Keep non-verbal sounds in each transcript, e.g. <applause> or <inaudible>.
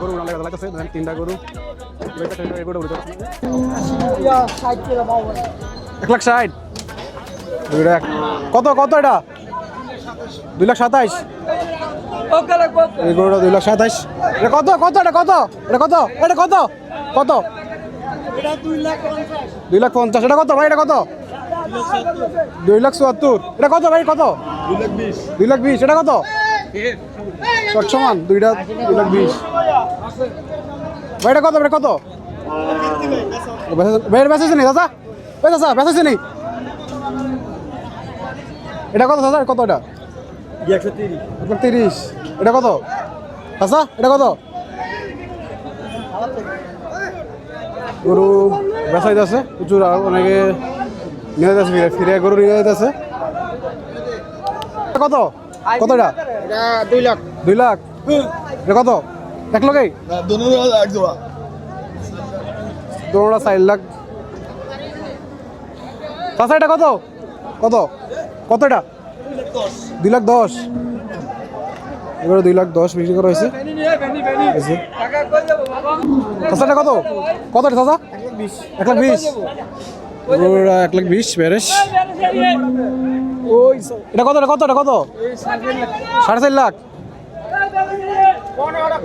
গরু উড়ান লাগা লাগতেছে দেখেন তিনটা গরু। এক লাখ ষাট। কত কত এটা? দুই লাখ সাতাইশ। দুই লাখ সাতাইশ। এটা কত কত, এটা কত? এটা কত? এটা কত? কত? দুই লাখ পঞ্চাশ। এটা কত ভাই? এটা কত? দুই লাখ চুয়াত্তর। এটা কত ভাই? কত? দুই লাখ বিশ। এটা কত? সমান, দুইটা দুই লাখ বিশ ভাই এটা কত? এটা কত ভাই বেঁচেছে নি দাদা ওই দাদা বেঁচেছে নি? এটা কত দাদা কত এটা? এক লাখ তিরিশ। এটা কত? আচ্ছা এটা কত? গরু বেসাইতে আছে প্রচুর অনেকে নিয়ে যাচ্ছে ফিরে গরু নিয়ে যাইতেছে। কত কত? এটা দুই লাখ। দুই লাখ? এটা কত? এক লোকেই দোনোটা চার লাখ। চাষা এটা কত? কত? কত এটা? দুই লাখ দশ। এবারে দুই লাখ দশ বিক্রি করা হয়েছে। চাষাটা কত? কত এটা চাষা এক লাখ বিশ। এক লাখ বিশ। ব্যারেস ওই এটা কত কত এটা কত? সাড়ে চার লাখ।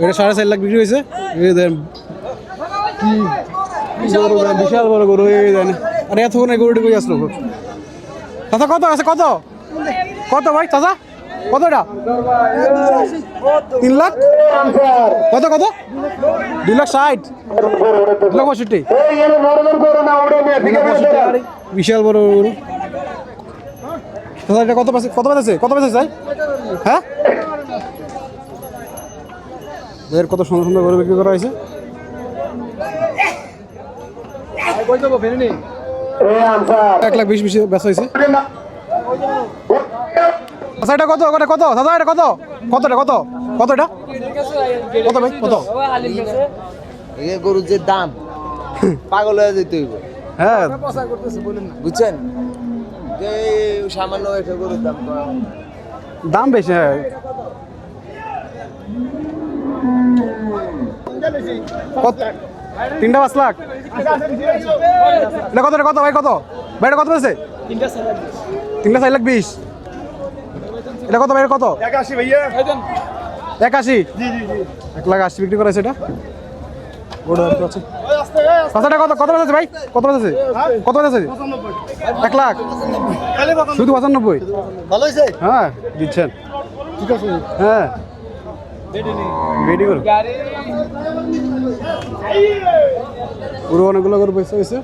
এটা সাড়ে চার লাখ বিক্রি হয়েছে? এই দেন। বিশাল বড় গরু এই দেন। আরে এতক্ষণ এই গরুটি কই আসলো? চাচা কত আছে কত? কত ভাই চাচা? কত এটা? তিন লাখ? কত কত? দুই লাখ ষাট। দুই লাখ পঁয়ষট্টি। বিশাল বড় গরু। এটা? কত পাচ্ছে কত পাচ্ছে কত পাচ্ছে চাই হ্যাঁ? এর কত সুন্দর সুন্দর গরু বিক্রি করা হয়েছে? এক লাখ বিশ বিশ বেচা হয়েছে। আচ্ছা এটা কত? এটা কত? দাদা এটা কত? কত এটা? কত? কত এটা? কত ভাই? কত? এই গরুর যে দাম <laughs> পাগল হয়ে যেতে হইব। হ্যাঁ। বুঝছেন? যে সামান্য একটা গরুর দাম দাম বেশি হ্যাঁ। কত? তিনটা পাঁচ লাখ? এটা কত কত? ভাই কত? ভাই এটা কত পেয়েছে তিনটা চার লাখ বিশ। এটা কত ভাই কত? একাশি ভাইয়া। একাশি? এক লাখ আশি বিক্রি করেছে এটা। ওটা পাঁচটা কত কত বেচেছে ভাই? কত বেচেছে কত বেচেছে এক লাখ। শুধু পঁচানব্বই। ভালো হয়েছে? হ্যাঁ দিচ্ছেন। ঠিক আছে। হ্যাঁ। করো। পুরো অনেকগুলো করে পয়সা হয়েছে।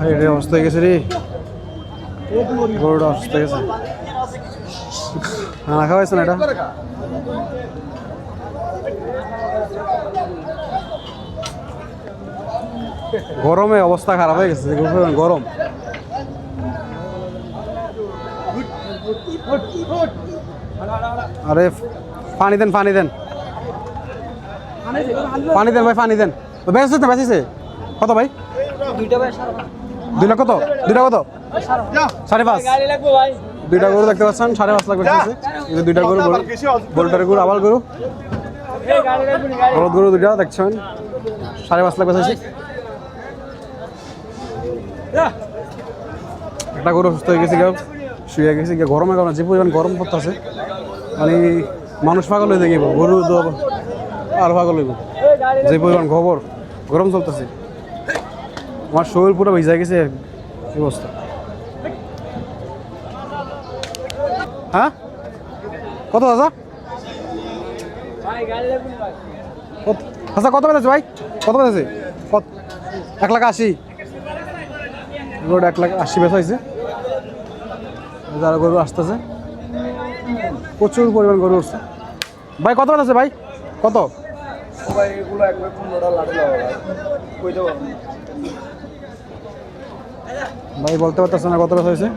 আরে অবস্থা হয়ে গেছে রে। গরমে অবস্থা খারাপ হয়ে গেছে গরম। আরে, পানি দেন পানি দেন। পানি দেন ভাই, পানি দেন। বেঁচেছে তো, বেঁচেছে? কত ভাই? দুই লাখ কত দুইটা কত সাড়ে পাঁচ। দুইটা গরু দেখতে পাচ্ছেন সাড়ে পাঁচ লাখ এই যে দুইটা গরু গরু গরুটার গরু আবার গরু। বলদ গরু দুইটা দেখছেন। সাড়ে পাঁচ লাখ বেঁচেছে একটা গরু সুস্থ হয়ে গেছে কেউ শুয়ে গেছে গিয়ে গরমের কারণে যে পরিমাণ গরম পড়তেছে। মানে মানুষ পাগল হয়ে দেখব গরু তো আর পাগল হইব। যে পরিমাণ খবর গরম চলতেছে। আমার শরীর পুরো ভিজা গেছে অবস্থা? হ্যাঁ? কত দাদা? কত আচ্ছা কত বেঁচেছে ভাই? কত বেঁচেছে কত এক লাখ আশি। রোড এক লাখ আশি বেচা হয়েছে। যারা গরু আসতেছে। প্রচুর পরিমাণ গরু উঠছে। ভাই কত আছে ভাই? কত? ভাই বলতে পারতেছে না কত বেচা হয়েছে।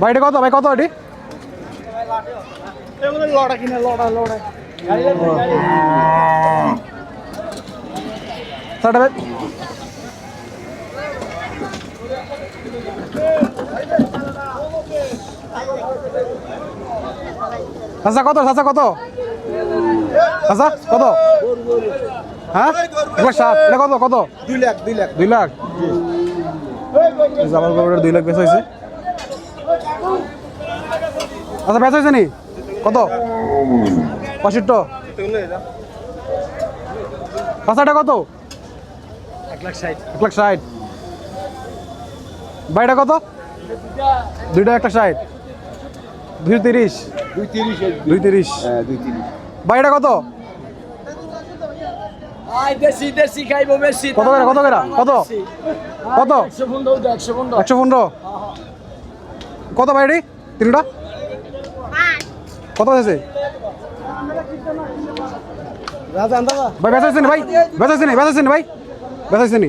ভাই এটা কত? ভাই কত এটি? চারটা বে- চাচা কত? চাচা কত? চাচা কত? হ্যাঁ? সাত। এটা কত? কত? দুই লাখ দুই লাখ। দুই লাখ? দুই লাখ বেচা হয়েছে। আচ্ছা বেচা হয়েছে নি? কত? পঁয়ষট্টি। পাঁচটা কত? এক লাখ ষাট। এক লাখ ষাট বাইটা কত? দুইটা একটা ষাট। দুই তিরিশ। দুই তিরিশ। দুই তিরিশ দুই তিরিশ বাইটা কত কত করে কত করে? কত? কত? একশো পনেরো কত তিনটা? কত হয়েছে? রাজা আন্দাজা ভাই? বেচাইছেন ভাই বেচাইছেন বেচাইছেন ভাই? বেচাইছেন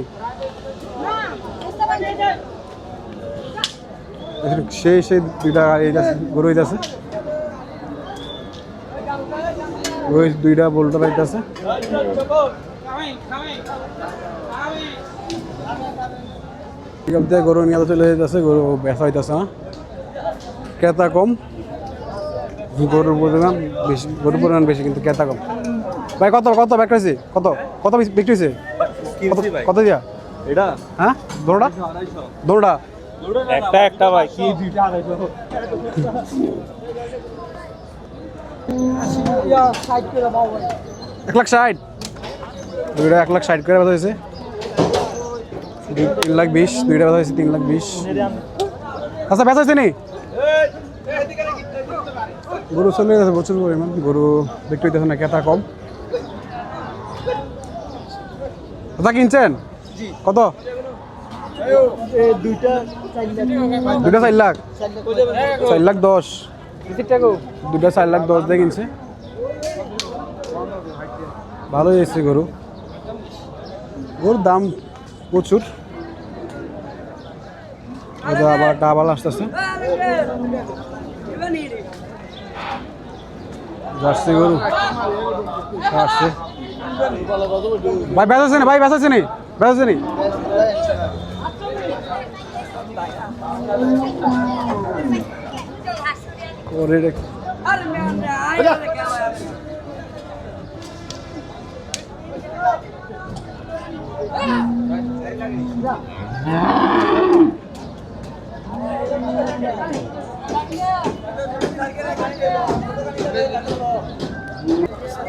সেই সেই দুইটা এই আছে, গরু আছে। ওই দুইটা আছে। পিকআপ দিয়ে গরু নিয়ে চলে যেতেছে গরু বেচা হইতেছে না ক্রেতা কম। গরুর পরিমাণ বেশি গরুর পরিমাণ বেশি কিন্তু ক্রেতা কম। ভাই কত কত বিক্রি হয়েছে কত কত বিক্রি হয়েছে? কত কত দিয়া? এটা? হ্যাঁ? দৌড়া দৌড়া একটা একটা ভাই কি এক লাখ ষাট। দুইটা এক লাখ ষাট করে বেচা হয়েছে। দুই- তিন লাখ বিশ দুইটা বেচা হয়েছে তিন লাখ বিশ। আচ্ছা বেচা হয়েছে নি? গরু চলে গেছে প্রচুর পরিমাণ। গরু বিক্রি হইতেছে না কেতা কম? আচ্ছা কিনছেন? কত? দুইটা চার লাখ। চার লাখ দশ। দুটা চার লাখ দশ দিয়ে কিনছে। ভালোই এসছে গরু। গরুর দাম প্রচুর। আবার ডাবাল আসতেছে। জার্সি গরু। আসছে। ভাই বেচাচ্ছে নি ভাই বেচাচ্ছে নি? বেচাচ্ছে নি? করে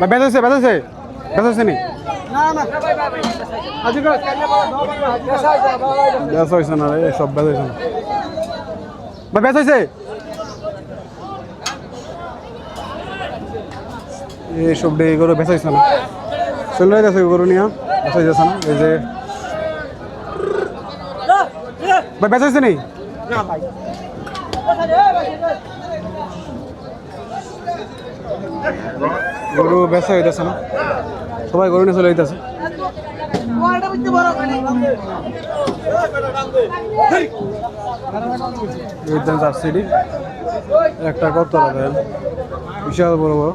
রেখ ভাই বেচাচ্ছে বেচাচ্ছে বেচাচ্ছে নি? বেচা হয়েছে না রে সব বেচা হয়েছে না। ভাই বেচা হয়েছে এই সব ডে গরু বেচা হয়েছে না। চলে যাচ্ছে গরু নিয়ে, বেচা যাচ্ছে না, এই ভাই, বেচা হয়েছে গরু বেচা হইতেছে না? সবাই গরু নিয়ে চলে সাবসিডি একটা কত বিশাল বড় বড়।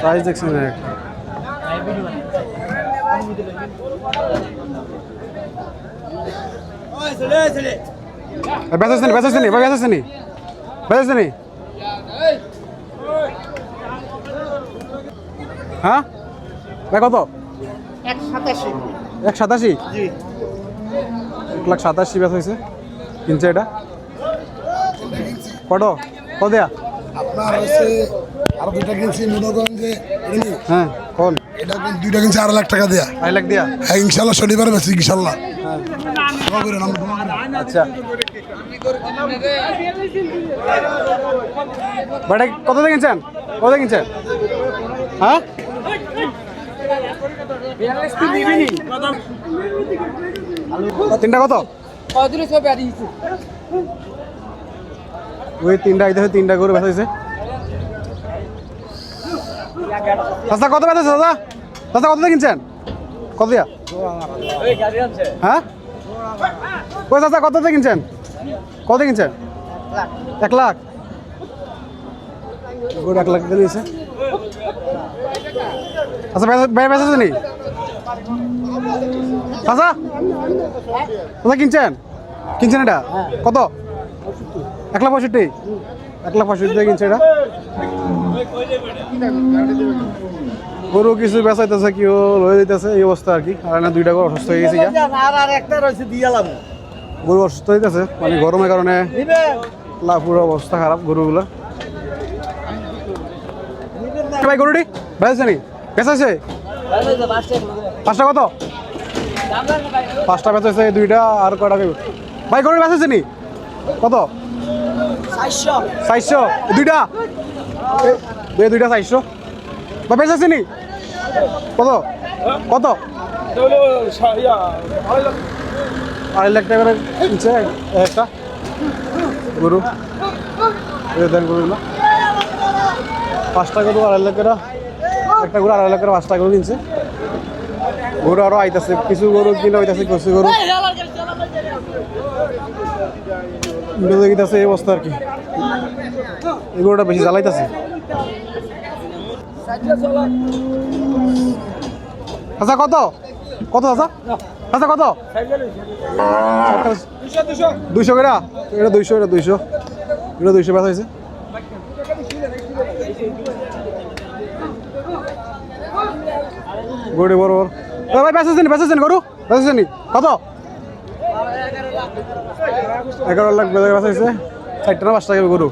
সাইজ দেখছেন একটা। বেচাচ্ছে নি বেচাচ্ছে নি ভাই বেচাচ্ছে নি বেচাচ্ছে নি হ্যাঁ? ভাই কত? এক সাতাশি। এক লাখ সাতাশি ব্যাস হয়েছে। কিনছে এটা? কত? কত দেয়া? আপনার হচ্ছে আরও দুইটা কিনছি মনে করেন যে হ্যাঁ কোন এটা দুইটা কিনছি আড়াই লাখ টাকা দেয়া। আড়াই লাখ দেয়া? হ্যাঁ ইনশাল্লাহ শনিবার বেশি ইনশাল্লাহ করি। আচ্ছা। বাটা কত কিনছেন? কত কিনছেন? হ্যাঁ? তিনটা কত? ওই তিনটা আইতে তিনটা করে বেচা হয়েছে। দাদা কত বেচা দাদা দাদা কত কিনছেন? কত দিয়া? হ্যাঁ? ওই দাদা কত কিনছেন? কত কিনছেন? এক লাখ। এক লাখ দিয়ে আচ্ছা বেচা বেচা নি চাচা কোথায় কিনছেন? কিনছেন এটা? কত? এক লাখ পঁয়ষট্টি। এক লাখ পঁয়ষট্টি দিয়ে কিনছে এটা। গরু কিছু বেচাইতেছে কেউ লয়ে দিতেছে এই অবস্থা আর কি। আর না দুইটা গরু অসুস্থ হয়ে গেছে গরু অসুস্থ হইতেছে মানে গরমের কারণে লা পুরো অবস্থা খারাপ গরুগুলোর ভাই গরুটি বেঁচেছে নি বেঁচেছে পাঁচটা কত? পাঁচটা বেঁচেছে দুইটা আর কয়টা দেব ভাই গরু বেঁচেছে নি? কত? চারশো। দুইটা? দুই দুইটা চারশো? ভাই বেঁচেছে নি? কত? কত? আড়াই লাখ টাকা একটা। গরু। দেন গরুগুলো। পাঁচটা গরু আড়াই লাখ করে একটা গরু আড়াই লাখ করে পাঁচটা গরু কিনছে। গরু আরও আইতাছে, কিছু গরু কিনে হইতাছে কিছু গরু। এই অবস্থা আর কি। এই গরুটা বেশি জ্বালাইতেছে। আচ্ছা কত? কত আচ্ছা আচ্ছা কত? দুইশো কেটা এটা দুইশো এটা দুইশো। এটা দুইশো ব্যথা হয়েছে। গরু এ ভাই বেঁচেছেন বেঁচেছেন গরু বেঁচেছেন কত? এগারো লাখ বেঁচে বেঁচেছে চারটা না পাঁচটা গরু।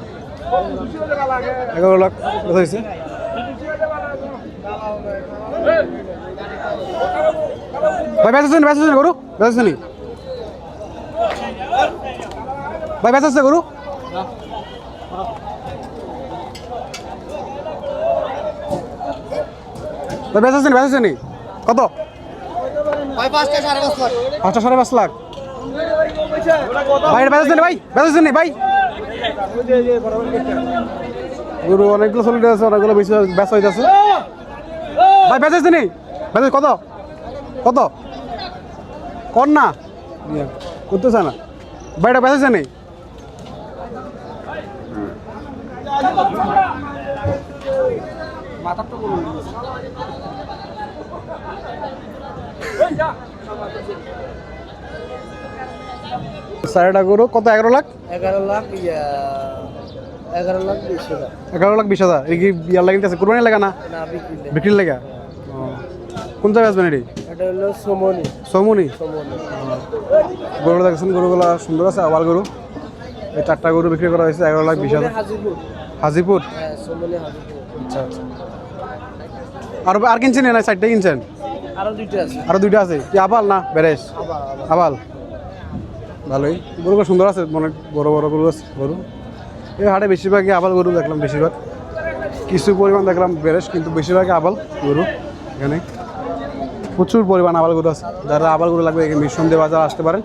এগারো লাখ বেঁচেছে ভাই বেঁচেছেন বেঁচেছেন গরু বেঁচেছেন ভাই বেঁচেছে গরু? ভাই বেঁচেছেন বেঁচেছেন কত? পাঁচটা সাড়ে পাঁচ লাখ। ভাই এটা বেঁচেছেন ভাই? বেঁচেছেন ভাই? গরু অনেকগুলো চলে আছে অনেকগুলো বেশি বেচা হইতেছে। ভাই বেঁচেছে নি? বেঁচে কত? কত? কর না। করতেছে না। ভাইটা বেঁচেছে নি? সাড়েটা গরু কত এগারো লাখ? এগারো লাখ এগারো লাখ বিশ হাজার। এগারো লাখ বিশ হাজার। কি ইয়ার লাগিতেছে কোরবানি লাগা না? না বিক্রি বিক্রির লাগা? কোন জায়গায় আসবেন এটি? এটা হলো সমনি। সমুনি? গরু দেখছেন? গরুগুলো সুন্দর আছে আবার গরু। এই চারটা গরু বিক্রি করা হয়েছে এগারো লাখ বিশ হাজার। হাজিপুর। হাজিপুর? হ্যাঁ হাজিপুর। আচ্ছা আচ্ছা। আর আর কিনছেন না? চারটে কিনছেন? আরও দুইটা আছে। আরও দুইটা আছে? কি আবাল না বেরেস আবাল ভালোই। গরুগুলো সুন্দর আছে অনেক বড় বড় গরু আছে গরু। এই হাটে বেশিরভাগই আবাল গরু দেখলাম বেশিরভাগ। কিছু পরিমাণ দেখলাম বেরেস কিন্তু বেশিরভাগই আবাল গরু এখানে। প্রচুর পরিমাণ আবাল গরু আছে। যারা আবাল গরু লাগবে এখানে মিশন বাজার আসতে পারেন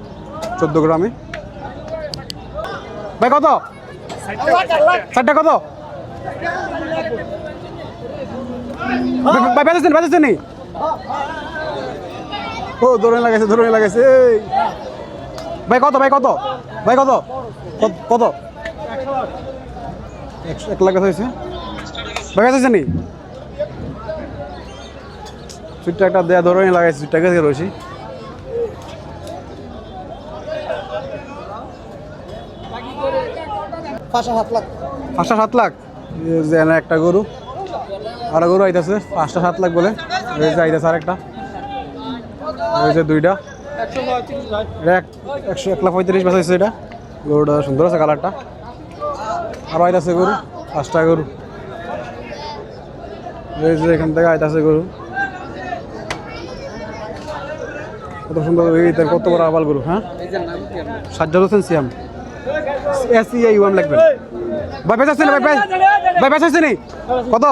চোদ্দ গ্রামে। ভাই কত? চারটা কত? ভাই বেঁচেছেন বেঁচেছেন নি ও ধরে লাগাইছে ধরে লাগাইছে ভাই কত ভাই কত? ভাই কত? কত- একশো এক লাখ হয়েছে। ভাই বেঁচেছে নি? সুইটটা একটা দেয়া ধরে লাগাইছে সুইটটা গেছে রয়েছি। পাঁচটা সাত লাখ। পাঁচটা সাত লাখ? যে এনে একটা গরু। আর গরু আইতাছে পাঁচটা সাত লাখ বলে। এই যে আইতাছে আর এই যে দুইটা। এক- একশো এক লাখ পঁয়ত্রিশ বেচাইছে এটা। গরুটা সুন্দর আছে কালারটা। আরও আইতাছে গরু, পাঁচটা গরু। এই এখান থেকে আইতাছে গরু। কত সুন্দর কত বড় আবাল গরু হ্যাঁ? সাজ্জাদ হোসেন সিয়াম। এস ই ইউএম লাগবে। ভাই বেচাচ্ছে ভাই ভাই ভাই বেচাচ্ছে নি। কত?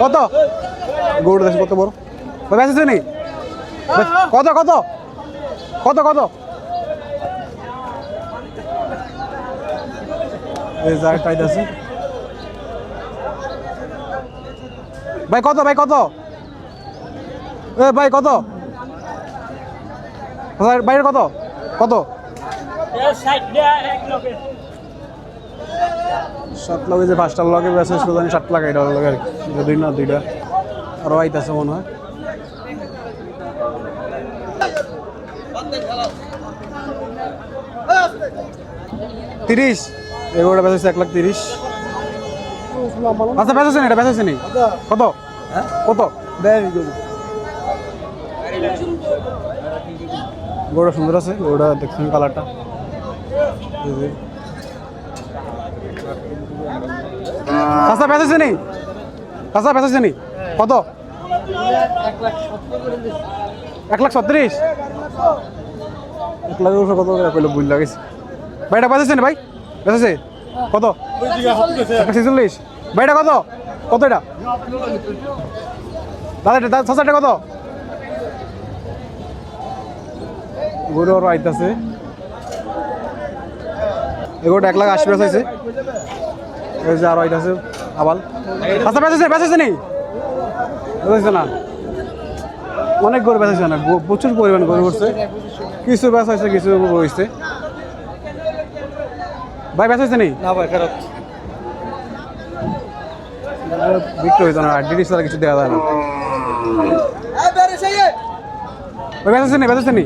কত? গরু দেশ কত বড়? ভাই বেচাচ্ছে নি? কত কত? কত কত? এই আছে। ভাই কত ভাই কত? এ ভাই কত? ভাই, বাইরে কত? কত? সাত লগে। যে পাঁচটার লগে বেসে সাত লাখ এটা লগে আর কি। এটা দুই না দুইটা। আরও আইতাছে মনে হয়। তিরিশ। এগুলোটা বেচেছে এক লাখ তিরিশ। আচ্ছা বেচেছেন এটা? বেচেছেন কত? কত? গরুটা সুন্দর আছে গরুটা দেখছেন কালারটা। কাঁচা বেচেছে নি? কাঁচা বেচেছে নি? কত? এক লাখ ছত্রিশ? এক লাখ কত কইলে ভুল লাগেছে। ভাই, এটা বেচেছে নি ভাই? বেচেছে কত? ছেচল্লিশ। ভাই, এটা কত? কত এটা? দাদা, এটা ছশো কত? গরু আরও আইতাছে। এগুলো এক লাখ আশি যে আরও আইতাছে, আবাল। আচ্ছা বেঁচেছে বেঁচেছে নি? বেঁচেছে না? অনেক গরু বেঁচেছে না? প্রচুর পরিমাণ গরু উঠছে কিছু বেঁচ হয়েছে কিছু রয়েছে ভাই বেঁচ হয়েছে নি? না ভাই বিক্রি হইতো না কিছু দেওয়া যায় না। ভাই নি? বেঁচেছে নি?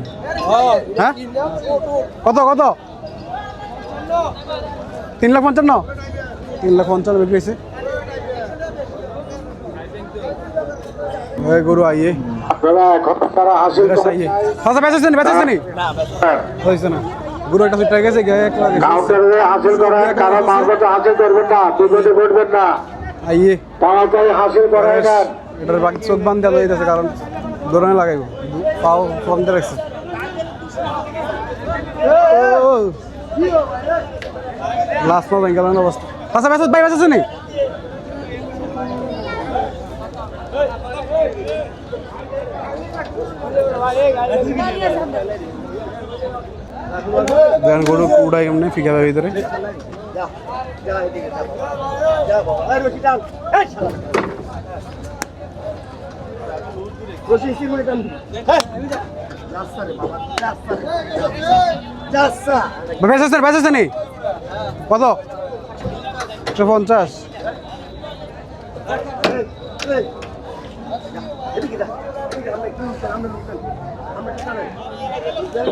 হ্যাঁ? কত কত? তিন লাখ পঞ্চান্ন? তিন লাখ পঞ্চান্ন বিক্রি হয়েছে। গরু আইয়ে। আপনারা এখন তারা হাসিল এটা সাইয়ে আচ্ছা বেঁচেছে নি? বেঁচেছে নি? হয়েছে না। গরু একটা সুইটা গেছে গায়ে এক হাসিল কারও হাসিল করবেন না না। আইয়ে। তাড়াতাড়ি হাসিল নেন। এটার বাকি চোখ বান দেওয়া যাইতেছে কারণ দৌড়ানো লাগাইব। পাও ফোন দিয়ে রাখছে লাস্ট পর ব্যাংক গেলাম অবস্থা। আচ্ছা বেসত ভাই বেসেছে নি? দেখেন গরু উড়াই কেমনে? ফিকা ভিতরে। বেসেছে বেসেছে নি কত? একশো পঞ্চাশ। দেন।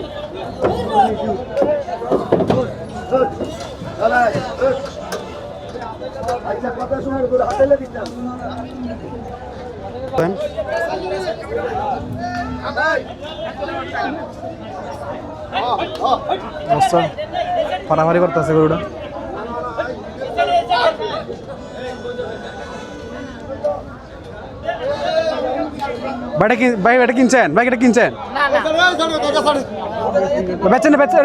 অবস্থা ফাটাফাটি করতেছে গরুটা বাইটা কিন ভাই এটা কিনছেন? ভাই এটা কিনছেন? বেচেন বেচেন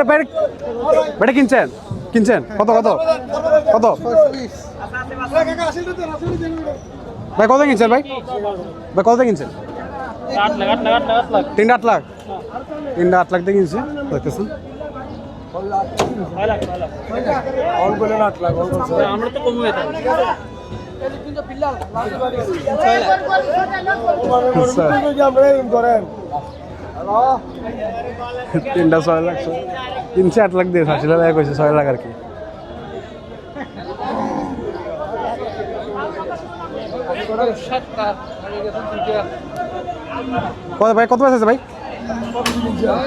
বাইটা কিনছেন? কিনছেন? কত কত? কত? ভাই কত কিনছেন ভাই? ভাই কত কিনছেন? তিনটা আট লাখ। তিনটা আট লাখ দিয়ে কিনছে। দেখতেছেন? তিনটা ছয় লাখ তিনশো আট লাখ দিয়ে কইছে ছয় লাখ আর কি। কত ভাই কত আছে ভাই?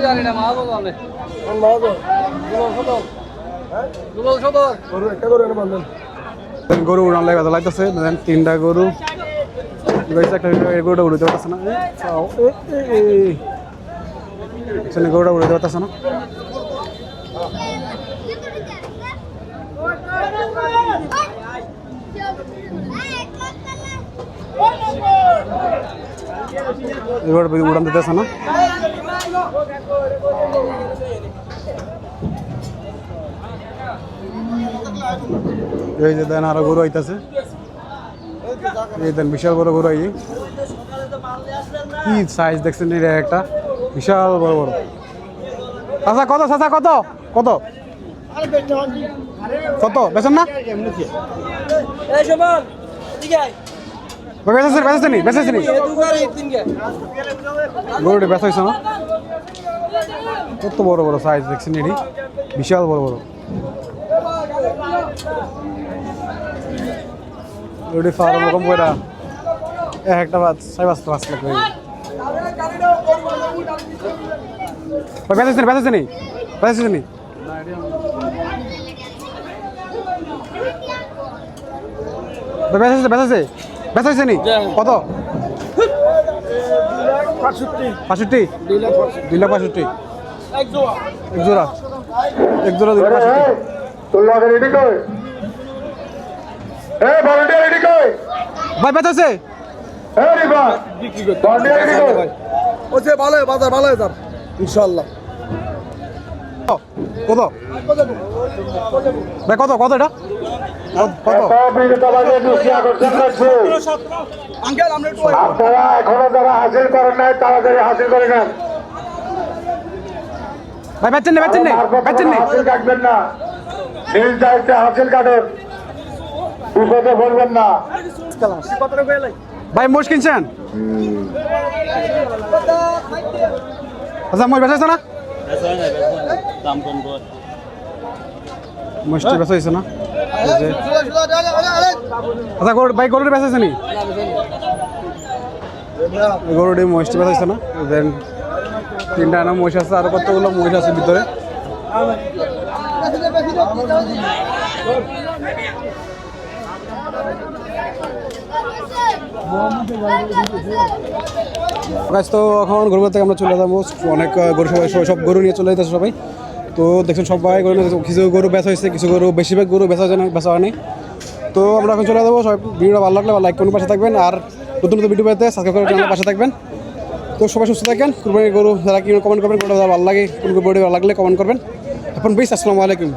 জানি না গরু উড়ান লাগে লাগতেছে, দেন তিনটা গরু। একটা গরুটা উড়তে পারতেছে না। এ। গরুটা উড়তে পারতেছে না। গরুটা উড়ান দিতেছে না। এই যে দেন আরও গরু আইতাছে। এই দেন বিশাল বড় গরু আই। কি সাইজ দেখছেন এটা একটা? বিশাল বড় বড় চাচা, কত চাচা, কত? কত? কত? বেছেন না? বেচেছেন বেচেছেন গরুটা বেচা কত বড় বড় সাইজ দেখছেন এটি? বিশাল বড় বড়। রুটি ফারম কম কইরা এক একটা বাদ ছয় পাঁচটা পাঁচ লাখ কই পেঁচাচ্ছে নি পেঁচাচ্ছে নি বেঁচাচ্ছে নি কত? পাঁচষট্টি দুই লাখ পাঁচষট্টি এক জোড়া। এক জোড়া, দুই লাখ পাঁচষট্টি তোর রেডি কই? এ ভলান্টিয়ার রেডি কই? ভাই বেঁচেছে এ রিবা ভলান্টিয়ার রেডি কই? ওছে ভালো বাজার ভালো ইনশাল্লাহ কত? ভাই কত কত এটা? আপনারা এখনও যারা হাসিল করেন নাই তাড়াতাড়ি হাসিল করে নেন। ভাই বেচছেন না বেচছেন না বেচছেন না। হাসিল না। নিজ দায়িত্বে হাসিল কাটেন বিপদে বলবেন না। ভাই, মোষ কিনছেন? আচ্ছা মোষ বেচা না? না? আচ্ছা গরুটি নি? দেন, তিনটা আছে, আর কতগুলো মহিষ আছে ভিতরে? তো এখন গরু থেকে আমরা চলে যাব। অনেক গরু সবাই সব গরু নিয়ে চলে যেতেছে সবাই। তো দেখছেন সবাই গরু কিছু গরু বেচা হয়েছে, কিছু গরু বেশিরভাগ গরু বেচা হয়েছে বেচা হয়নি। তো আমরা এখন চলে যাব। সবাই ভিডিওটা ভালো লাগলে লাইক করুন, পাশে থাকবেন। আর নতুন নতুন ভিডিও পেতে সাবস্ক্রাইব করে পাশে থাকবেন। তো সবাই সুস্থ থাকেন। কুরবানির গরু যারা কি কমেন্ট করবেন কোনটা ভালো লাগে, কোন ভালো লাগলে কমেন্ট করবেন। এখন বেশ, আসসালামু আলাইকুম।